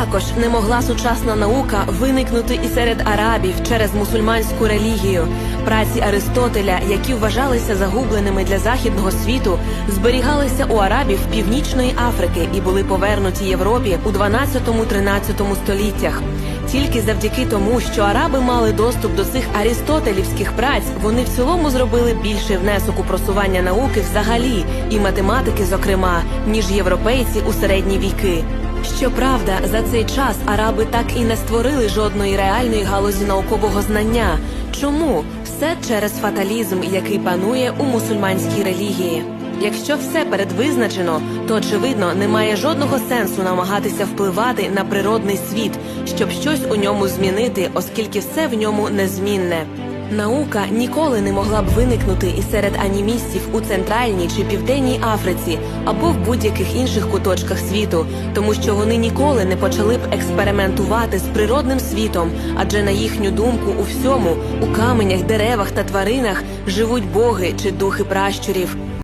Також не могла сучасна наука виникнути і серед арабів через мусульманську релігію. Праці Аристотеля, які вважалися загубленими для західного світу, зберігалися у арабів Північної Африки і були повернуті Європі у 12-13 століттях. Тільки завдяки тому, що араби мали доступ до цих арістотелівських праць, вони в цілому зробили більший внесок у просування науки взагалі і математики, зокрема, ніж європейці у середні віки. Щоправда, за цей час араби так і не створили жодної реальної галузі наукового знання. Чому? Все через фаталізм, який панує у мусульманській релігії. Якщо все передвизначено, то очевидно немає жодного сенсу намагатися впливати на природний світ, щоб щось у ньому змінити, оскільки все в ньому незмінне. Наука ніколи не могла б виникнути і серед анімістів у центральній чи південній Африці або в будь-яких інших куточках світу, тому що вони ніколи не почали б експериментувати з природним світом, адже на їхню думку у всьому, у каменях, деревах та тваринах живуть боги чи духи пращурів.